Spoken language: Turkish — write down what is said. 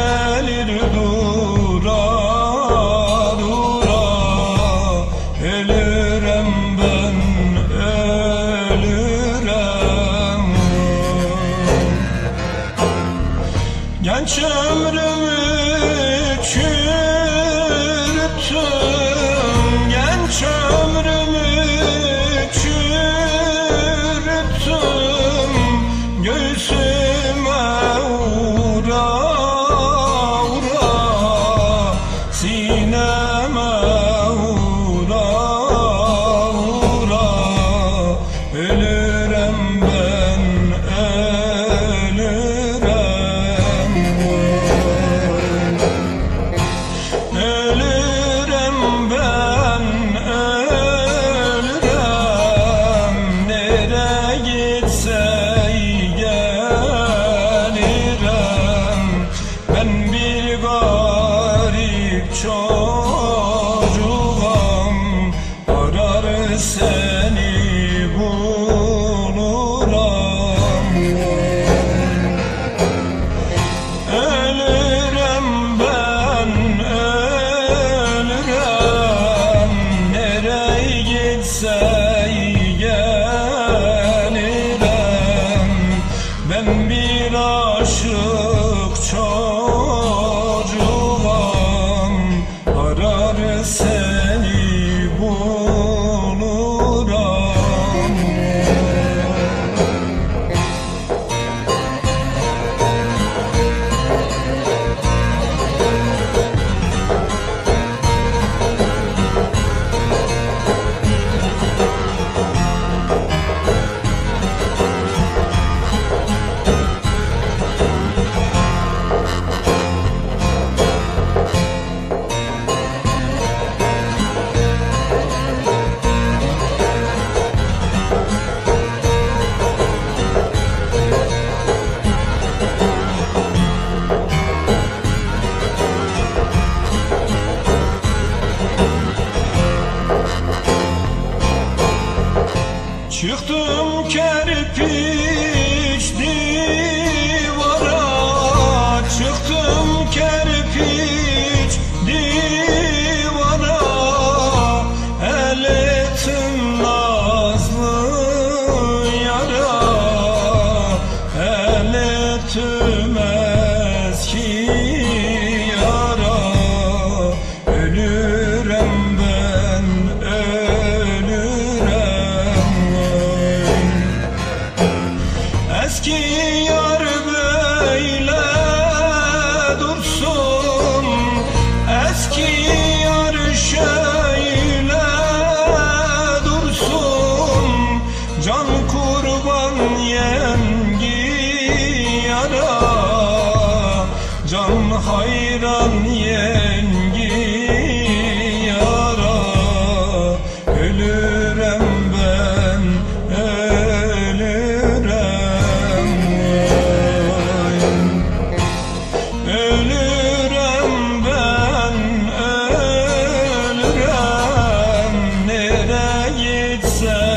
gelir dura dura. Ben ölürem Genç ömrümü çürüm 中。say Eski yar böyle dursun. Eski yar şöyle dursun. Can kurban yengi yara. Can hayran closer.